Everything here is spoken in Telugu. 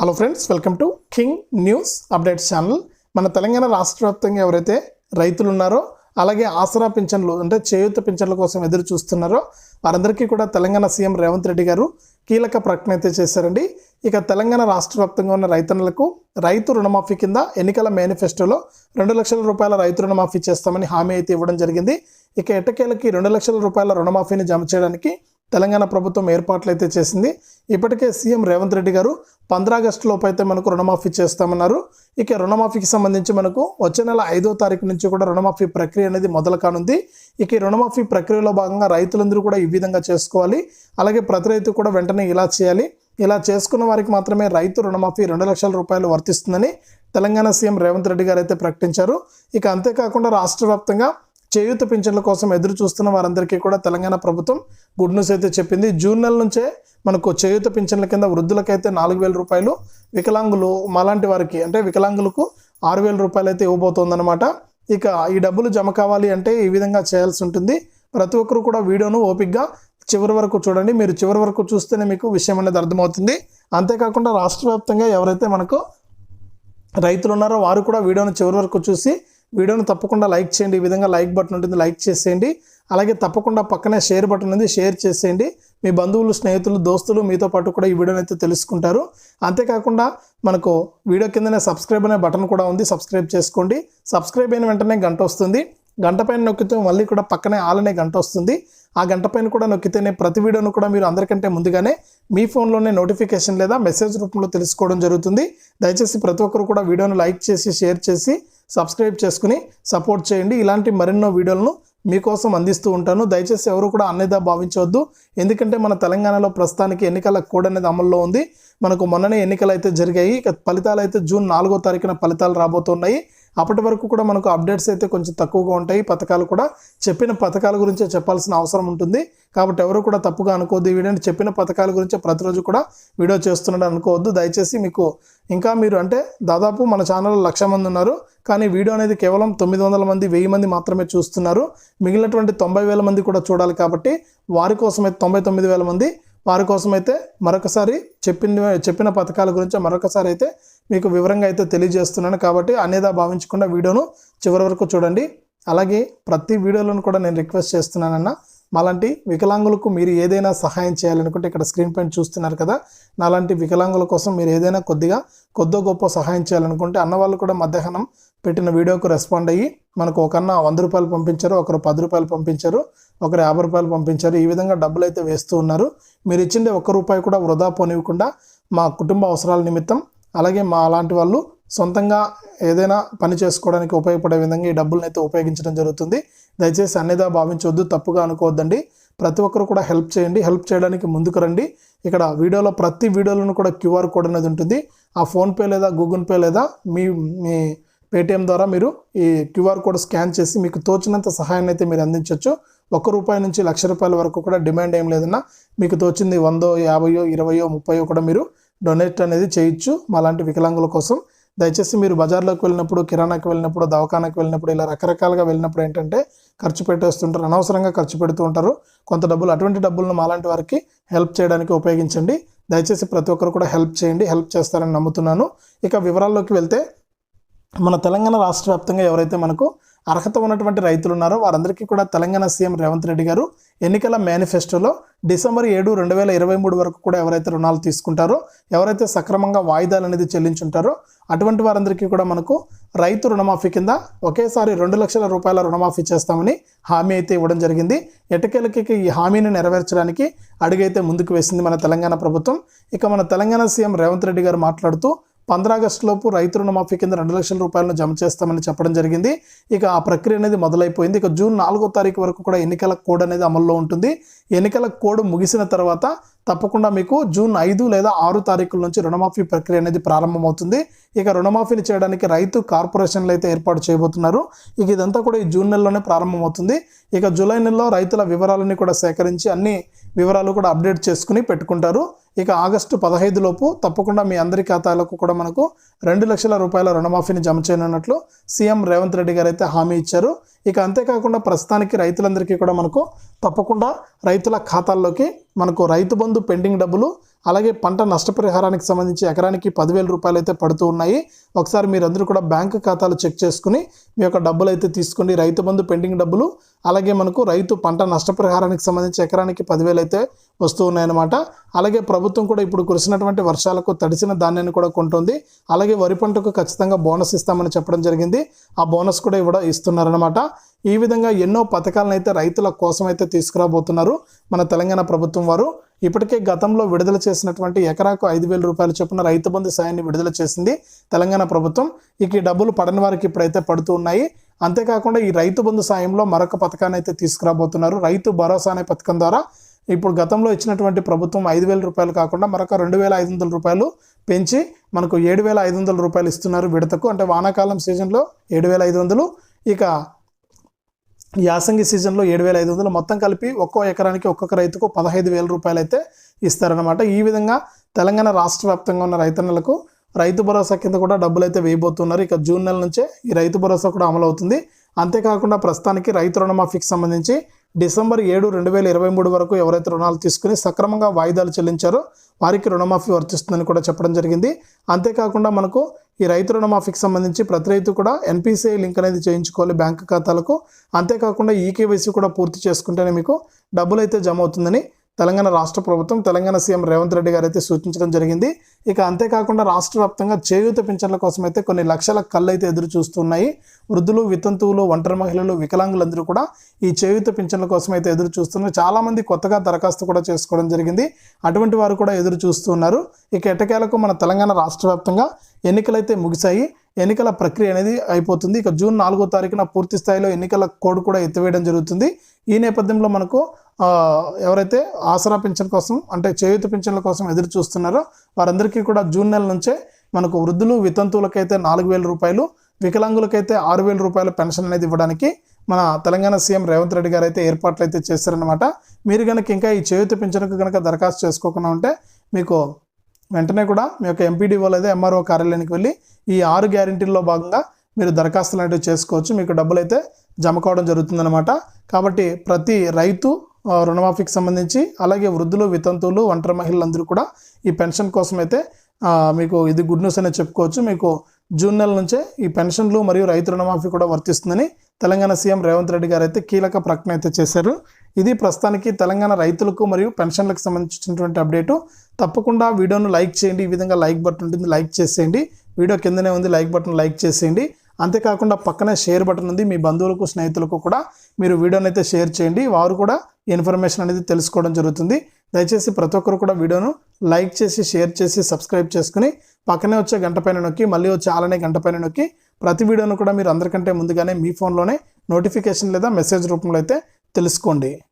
Hello friends welcome to king news updates channel మన తెలంగాణ రాష్ట్ర వ్యాప్తంగా ఎవరైతే రైతులు ఉన్నారో అలాగే ఆసరా పింఛన్లు అంటే చేయూత పింఛన్ల కోసం ఎదురు చూస్తున్నారో వారందరికీ కూడా తెలంగాణ సీఎం రేవంత్ రెడ్డి గారు కీలక ప్రకటన అయితే చేశారండి. ఇక తెలంగాణ రాష్ట్ర వ్యాప్తంగా ఉన్న రైతన్నులకు రైతు రుణమాఫీ కింద ఎన్నికల మేనిఫెస్టోలో రెండు లక్షల రూపాయల రైతు రుణమాఫీ చేస్తామని హామీ అయితే ఇవ్వడం జరిగింది. ఇక ఎటకేలకి రెండు లక్షల రూపాయల రుణమాఫీని జమ చేయడానికి తెలంగాణ ప్రభుత్వం ఏర్పాట్లు అయితే చేసింది. ఇప్పటికే సీఎం రేవంత్ రెడ్డి గారు పంద్రా ఆగస్టు లోపు అయితే మనకు రుణమాఫీ చేస్తామన్నారు. ఇక రుణమాఫీకి సంబంధించి మనకు వచ్చే నెల ఐదో తారీఖు నుంచి కూడా రుణమాఫీ ప్రక్రియ అనేది మొదలు కానుంది. ఇక ఈ రుణమాఫీ ప్రక్రియలో భాగంగా రైతులందరూ కూడా ఈ విధంగా చేసుకోవాలి. అలాగే ప్రతి రైతు కూడా వెంటనే ఇలా చేయాలి. ఇలా చేసుకున్న వారికి మాత్రమే రైతు రుణమాఫీ రెండు లక్షల రూపాయలు వర్తిస్తుందని తెలంగాణ సీఎం రేవంత్ రెడ్డి గారు అయితే ప్రకటించారు. ఇక అంతేకాకుండా రాష్ట్ర వ్యాప్తంగా చేయూత పింఛన్ల కోసం ఎదురు చూస్తున్న వారందరికీ కూడా తెలంగాణ ప్రభుత్వం గుడ్ న్యూస్ అయితే చెప్పింది. జూన్ నెల నుంచే మనకు చేయూత పింఛన్ల కింద వృద్ధులకైతే నాలుగు వేల రూపాయలు వికలాంగులు మాలాంటి వారికి అంటే వికలాంగులకు ఆరు వేల రూపాయలు అయితే ఇవ్వబోతోందన్నమాట. ఇక ఈ డబ్బులు జమ కావాలి అంటే ఈ విధంగా చేయాల్సి ఉంటుంది. ప్రతి ఒక్కరు కూడా వీడియోను ఓపిక్గా చివరి వరకు చూడండి. మీరు చివరి వరకు చూస్తేనే మీకు విషయం అనేది అర్థమవుతుంది. అంతేకాకుండా రాష్ట్ర వ్యాప్తంగా ఎవరైతే మనకు రైతులు ఉన్నారో వారు కూడా వీడియోను చివరి వరకు చూసి వీడియోను తప్పకుండా లైక్ చేయండి. ఈ విధంగా లైక్ బటన్ ఉంటుంది లైక్ చేసేయండి. అలాగే తప్పకుండా పక్కనే షేర్ బటన్ ఉంది షేర్ చేసేయండి. మీ బంధువులు స్నేహితులు దోస్తులు మీతో పాటు కూడా ఈ వీడియోని అయితే తెలుసుకుంటారు. అంతేకాకుండా మనకు వీడియో కిందనే సబ్స్క్రైబ్ అనే బటన్ కూడా ఉంది సబ్స్క్రైబ్ చేసుకోండి. సబ్స్క్రైబ్ అయిన వెంటనే గంట వస్తుంది. గంట పైన నొక్కితే మళ్ళీ కూడా పక్కనే ఆలనే గంట వస్తుంది. ఆ గంట పైన కూడా నొక్కితేనే ప్రతి వీడియోను కూడా మీరు అందరికంటే ముందుగానే మీ ఫోన్లోనే నోటిఫికేషన్ లేదా మెసేజ్ రూపంలో తెలుసుకోవడం జరుగుతుంది. దయచేసి ప్రతి ఒక్కరు కూడా వీడియోను లైక్ చేసి షేర్ చేసి సబ్స్క్రైబ్ చేసుకుని సపోర్ట్ చేయండి. ఇలాంటి మరెన్నో వీడియోలను మీకోసం అందిస్తూ ఉంటాను. దయచేసి ఎవరు కూడా అన్నదా భావించవద్దు. ఎందుకంటే మన తెలంగాణలో ప్రస్తుతానికి ఎన్నికల కోడ్ అనేది అమల్లో ఉంది. మనకు మొన్ననే ఎన్నికలు అయితే జరిగాయి. ఫలితాలు అయితే జూన్ నాలుగో తారీఖున ఫలితాలు రాబోతున్నాయి. అప్పటి వరకు కూడా మనకు అప్డేట్స్ అయితే కొంచెం తక్కువగా ఉంటాయి. పథకాలు కూడా చెప్పిన పథకాల గురించే చెప్పాల్సిన అవసరం ఉంటుంది. కాబట్టి ఎవరు కూడా తప్పుగా అనుకోవద్దు ఈ వీడియోని. చెప్పిన పథకాల గురించే ప్రతిరోజు కూడా వీడియో చేస్తున్నాడు అనుకోవద్దు. దయచేసి మీకు ఇంకా మీరు అంటే దాదాపు మన ఛానల్లో లక్ష మంది ఉన్నారు. కానీ వీడియో అనేది కేవలం తొమ్మిది వందల మంది వెయ్యి మంది మాత్రమే చూస్తున్నారు. మిగిలినటువంటి తొంభై వేల మంది కూడా చూడాలి కాబట్టి వారి కోసమైతే తొంభై తొమ్మిది వేల మంది. వారి కోసమైతే మరొకసారి చెప్పిన చెప్పిన పథకాల గురించి మరొకసారి అయితే మీకు వివరంగా అయితే తెలియజేస్తున్నాను కాబట్టి అనేదా భావించకుండా వీడియోను చివరి వరకు చూడండి. అలాగే ప్రతి వీడియోలను కూడా నేను రిక్వెస్ట్ చేస్తున్నానన్నా మాలాంటి వికలాంగులకు మీరు ఏదైనా సహాయం చేయాలనుకుంటే ఇక్కడ స్క్రీన్ పైన చూస్తున్నారు కదా నాలాంటి వికలాంగుల కోసం మీరు ఏదైనా కొద్దిగా కొద్దో గొప్ప సహాయం చేయాలనుకుంటే అన్న వాళ్ళు కూడా మధ్యాహ్నం పెట్టిన వీడియోకు రెస్పాండ్ అయ్యి మనకు ఒకన్న వంద రూపాయలు పంపించారు ఒకరు పది రూపాయలు పంపించారు ఒకరు యాభై రూపాయలు పంపించారు ఈ విధంగా డబ్బులు అయితే వేస్తూ ఉన్నారు. మీరు ఇచ్చిండే ఒక్క రూపాయి కూడా వృధా పోనివ్వకుండా మా కుటుంబ అవసరాల నిమిత్తం అలాగే మా అలాంటి వాళ్ళు సొంతంగా ఏదైనా పని చేసుకోవడానికి ఉపయోగపడే విధంగా ఈ డబ్బులను అయితే ఉపయోగించడం జరుగుతుంది. దయచేసి అన్నిదా భావించవద్దు తప్పుగా అనుకోవద్దండి. ప్రతి ఒక్కరు కూడా హెల్ప్ చేయండి హెల్ప్ చేయడానికి ముందుకు రండి. ఇక్కడ వీడియోలో ప్రతి వీడియోలను కూడా క్యూఆర్ కోడ్ అనేది ఉంటుంది. ఆ ఫోన్పే లేదా గూగుల్ పే లేదా మీ మీ పేటిఎం ద్వారా మీరు ఈ క్యూఆర్ కోడ్ స్కాన్ చేసి మీకు తోచినంత సహాయాన్ని అయితే మీరు అందించవచ్చు ఒక్క రూపాయి నుంచి లక్ష రూపాయల వరకు కూడా డిమాండ్ ఏం లేదన్నా మీకు తోచింది వందో యాభయో ఇరవయో ముప్పయో కూడా మీరు డొనేట్ అనేది చేయొచ్చు. మాలాంటి వికలాంగుల కోసం దయచేసి మీరు బజార్లోకి వెళ్ళినప్పుడు కిరాణాకి వెళ్ళినప్పుడు దవాఖానాకి వెళ్ళినప్పుడు ఇలా రకరకాలుగా వెళ్ళినప్పుడు ఏంటంటే ఖర్చు పెట్టేస్తుంటారు. అనవసరంగా ఖర్చు పెడుతూ ఉంటారు. కొంత డబ్బులు అటువంటి డబ్బులను మాలాంటి వారికి హెల్ప్ చేయడానికి ఉపయోగించండి. దయచేసి ప్రతి ఒక్కరు కూడా హెల్ప్ చేయండి. హెల్ప్ చేస్తారని నమ్ముతున్నాను. ఇక వివరాల్లోకి వెళ్తే మన తెలంగాణ రాష్ట్ర వ్యాప్తంగా ఎవరైతే మనకు అర్హత ఉన్నటువంటి రైతులు ఉన్నారో వారందరికీ కూడా తెలంగాణ సీఎం రేవంత్ రెడ్డి గారు ఎన్నికల మేనిఫెస్టోలో డిసెంబర్ ఏడు రెండు వేల ఇరవై మూడు వరకు కూడా ఎవరైతే రుణాలు తీసుకుంటారో ఎవరైతే సక్రమంగా వాయిదాలు అనేది చెల్లించుంటారో అటువంటి వారందరికీ కూడా మనకు రైతు రుణమాఫీ కింద ఒకేసారి రెండు లక్షల రూపాయల రుణమాఫీ చేస్తామని హామీ అయితే ఇవ్వడం జరిగింది. ఎటకేలకి ఈ హామీని నెరవేర్చడానికి అడుగైతే ముందుకు వేసింది మన తెలంగాణ ప్రభుత్వం. ఇక మన తెలంగాణ సీఎం రేవంత్ రెడ్డి గారు మాట్లాడుతూ పంద్రా ఆగస్టులోపు రైతు రుణమాఫీ కింద రెండు లక్షల రూపాయలను జమ చేస్తామని చెప్పడం జరిగింది. ఇక ఆ ప్రక్రియ అనేది మొదలైపోయింది. ఇక జూన్ నాలుగో తారీఖు వరకు కూడా ఎన్నికల కోడ్ అనేది అమల్లో ఉంటుంది. ఎన్నికల కోడ్ ముగిసిన తర్వాత తప్పకుండా మీకు జూన్ ఐదు లేదా ఆరు తారీఖుల నుంచి రుణమాఫీ ప్రక్రియ అనేది ప్రారంభమవుతుంది. ఇక రుణమాఫీని చేయడానికి రైతు కార్పొరేషన్లు అయితే ఏర్పాటు చేయబోతున్నారు. ఇక ఇదంతా కూడా ఈ జూన్ నెలలోనే ప్రారంభమవుతుంది. ఇక జూలై నెలలో రైతుల వివరాలని కూడా సేకరించి అన్ని వివరాలు కూడా అప్డేట్ చేసుకుని పెట్టుకుంటారు. ఇక ఆగస్టు పదహైదు లోపు తప్పకుండా మీ అందరి ఖాతాలకు కూడా మనకు రెండు లక్షల రూపాయల రుణమాఫీని జమ చేయనున్నట్లు సీఎం రేవంత్ రెడ్డి గారు అయితే హామీ ఇచ్చారు. ఇక అంతేకాకుండా ప్రస్తుతానికి రైతులందరికీ కూడా మనకు తప్పకుండా రైతుల ఖాతాల్లోకి మనకు రైతు బంధు పెండింగ్ డబ్బులు అలాగే పంట నష్టపరిహారానికి సంబంధించి ఎకరానికి పదివేల రూపాయలు అయితే పడుతూ ఉన్నాయి. ఒకసారి మీరందరూ కూడా బ్యాంకు ఖాతాలు చెక్ చేసుకుని మీ యొక్క డబ్బులు అయితే తీసుకోండి. రైతు బంధు పెండింగ్ డబ్బులు అలాగే మనకు రైతు పంట నష్టపరిహారానికి సంబంధించి ఎకరానికి పదివేలు అయితే వస్తూ ఉన్నాయన్నమాట. అలాగే ప్రభుత్వం కూడా ఇప్పుడు కురిసినటువంటి వర్షాలకు తడిసిన ధాన్యాన్ని కూడా కొంటుంది. అలాగే వరి పంటకు ఖచ్చితంగా బోనస్ ఇస్తామని చెప్పడం జరిగింది. ఆ బోనస్ కూడా ఇవ్వడం ఇస్తున్నారనమాట ఈ విధంగా ఎన్నో పథకాలను అయితే రైతుల కోసం అయితే తీసుకురాబోతున్నారు మన తెలంగాణ ప్రభుత్వం వారు. ఇప్పటికే గతంలో విడుదల చేసినటువంటి ఎకరాకు ఐదు వేల రూపాయలు చొప్పున రైతు బంధు సాయాన్ని విడుదల చేసింది తెలంగాణ ప్రభుత్వం. ఇక ఈ డబ్బులు పడని వారికి ఇప్పుడైతే పడుతూ ఉన్నాయి. అంతేకాకుండా ఈ రైతు బంధు సాయంలో మరొక పథకాన్ని అయితే తీసుకురాబోతున్నారు. రైతు భరోసా అనే పథకం ద్వారా ఇప్పుడు గతంలో ఇచ్చినటువంటి ప్రభుత్వం ఐదు వేల రూపాయలు కాకుండా మరొక రెండు వేల ఐదు వందల రూపాయలు పెంచి మనకు ఏడు వేల ఐదు వందల రూపాయలు ఇస్తున్నారు విడతకు. అంటే వానాకాలం సీజన్లో ఏడు వేల ఐదు వందలు. ఇక యాసంగి సీజన్లో ఏడు వేల ఐదు వందలు మొత్తం కలిపి ఒక్కో ఎకరానికి ఒక్కొక్క రైతుకు పదహైదు వేల రూపాయలు అయితే ఇస్తారనమాట ఈ విధంగా తెలంగాణ రాష్ట్ర వ్యాప్తంగా ఉన్న రైతన్నలకు రైతు భరోసా కింద కూడా డబ్బులు అయితే వేయబోతున్నారు. ఇక జూన్ నెల నుంచే ఈ రైతు భరోసా కూడా అమలు అవుతుంది అంతేకాకుండా ప్రస్తుతానికి రైతు రుణమాఫీకి సంబంధించి డిసెంబర్ ఏడు రెండు వేల ఇరవై మూడు వరకు ఎవరైతే రుణాలు తీసుకుని సక్రమంగా వాయిదాలు చెల్లించారో వారికి రుణమాఫీ వర్తిస్తుందని కూడా చెప్పడం జరిగింది. అంతేకాకుండా మనకు ఈ రైతు రుణమాఫీకి సంబంధించి ప్రతి రైతు కూడా ఎన్పిసిఐ లింక్ అనేది చేయించుకోవాలి బ్యాంకు ఖాతాలకు. అంతేకాకుండా ఈకేవైసీ కూడా పూర్తి చేసుకుంటేనే మీకు డబ్బులు అయితే జమ అవుతుందని తెలంగాణ రాష్ట్ర ప్రభుత్వం తెలంగాణ సీఎం రేవంత్ రెడ్డి గారు అయితే సూచించడం జరిగింది. ఇక అంతేకాకుండా రాష్ట్ర వ్యాప్తంగా చేయూత పింఛన్ల కోసం అయితే కొన్ని లక్షల కళ్ళు అయితే ఎదురు చూస్తున్నాయి. వృద్ధులు వితంతువులు ఒంటరి మహిళలు వికలాంగులందరూ కూడా ఈ చేయూత పింఛన్ల కోసం అయితే ఎదురు చూస్తున్నారు. చాలామంది కొత్తగా దరఖాస్తు కూడా చేసుకోవడం జరిగింది. అటువంటి వారు కూడా ఎదురు చూస్తున్నారు. ఇక ఎటకేలకు మన తెలంగాణ రాష్ట్ర వ్యాప్తంగా ఎన్నికలైతే ముగిశాయి ఎన్నికల ప్రక్రియ అనేది అయిపోతుంది. ఇక జూన్ నాలుగో తారీఖున పూర్తి స్థాయిలో ఎన్నికల కోడ్ కూడా ఎత్తివేయడం జరుగుతుంది. ఈ నేపథ్యంలో మనకు ఎవరైతే ఆసరా పింఛన్ కోసం అంటే చేయూత పింఛన్ల కోసం ఎదురు చూస్తున్నారో వారందరికీ కూడా జూన్ నెల నుంచే మనకు వృద్ధులు వితంతువులకైతే నాలుగు వేల రూపాయలు వికలాంగులకైతే ఆరు వేల రూపాయల పెన్షన్ అనేది ఇవ్వడానికి మన తెలంగాణ సీఎం రేవంత్ రెడ్డి గారు అయితే ఏర్పాట్లు అయితే చేశారనమాట మీరు కనుక ఇంకా ఈ చేయూత పింఛన్కు కనుక దరఖాస్తు చేసుకోకుండా ఉంటే మీకు వెంటనే కూడా మీ యొక్క ఎంపీడీఓ లేదా ఎంఆర్ఓ కార్యాలయానికి వెళ్ళి ఈ ఆరు గ్యారెంటీల్లో భాగంగా మీరు దరఖాస్తులు అనేవి చేసుకోవచ్చు. మీకు డబ్బులు అయితే జమ కావడం జరుగుతుందన్నమాట. కాబట్టి ప్రతి రైతు రుణమాఫీకి సంబంధించి అలాగే వృద్ధులు వితంతువులు ఒంటరి మహిళలందరూ కూడా ఈ పెన్షన్ కోసం అయితే మీకు ఇది గుడ్ న్యూస్ అనే చెప్పుకోవచ్చు. మీకు జూన్ నెల నుంచే ఈ పెన్షన్లు మరియు రైతు రుణమాఫీ కూడా వర్తిస్తుందని తెలంగాణ సీఎం రేవంత్ రెడ్డి గారు అయితే కీలక ప్రకటన అయితే చేశారు. ఇది ప్రస్తుతానికి తెలంగాణ రైతులకు మరియు పెన్షన్లకు సంబంధించినటువంటి అప్డేటు. తప్పకుండా వీడియోను లైక్ చేయండి. ఈ విధంగా లైక్ బటన్ ఉంటుంది లైక్ చేసేయండి. వీడియో కిందనే ఉంది లైక్ బటన్ లైక్ చేసేయండి. అంతేకాకుండా పక్కనే షేర్ బటన్ ఉంది. మీ బంధువులకు స్నేహితులకు కూడా మీరు వీడియోని అయితే షేర్ చేయండి. వారు కూడా ఇన్ఫర్మేషన్ అనేది తెలుసుకోవడం జరుగుతుంది. దయచేసి ప్రతి ఒక్కరు కూడా వీడియోను లైక్ చేసి షేర్ చేసి సబ్స్క్రైబ్ చేసుకుని పక్కనే వచ్చే గంట పైన నొక్కి మళ్ళీ వచ్చే ఆలనే గంట పైన నొక్కి ప్రతి వీడియోను కూడా మీరు అందరికంటే ముందుగానే మీ ఫోన్లోనే నోటిఫికేషన్ లేదా మెసేజ్ రూపంలో అయితే తెలుసుకోండి.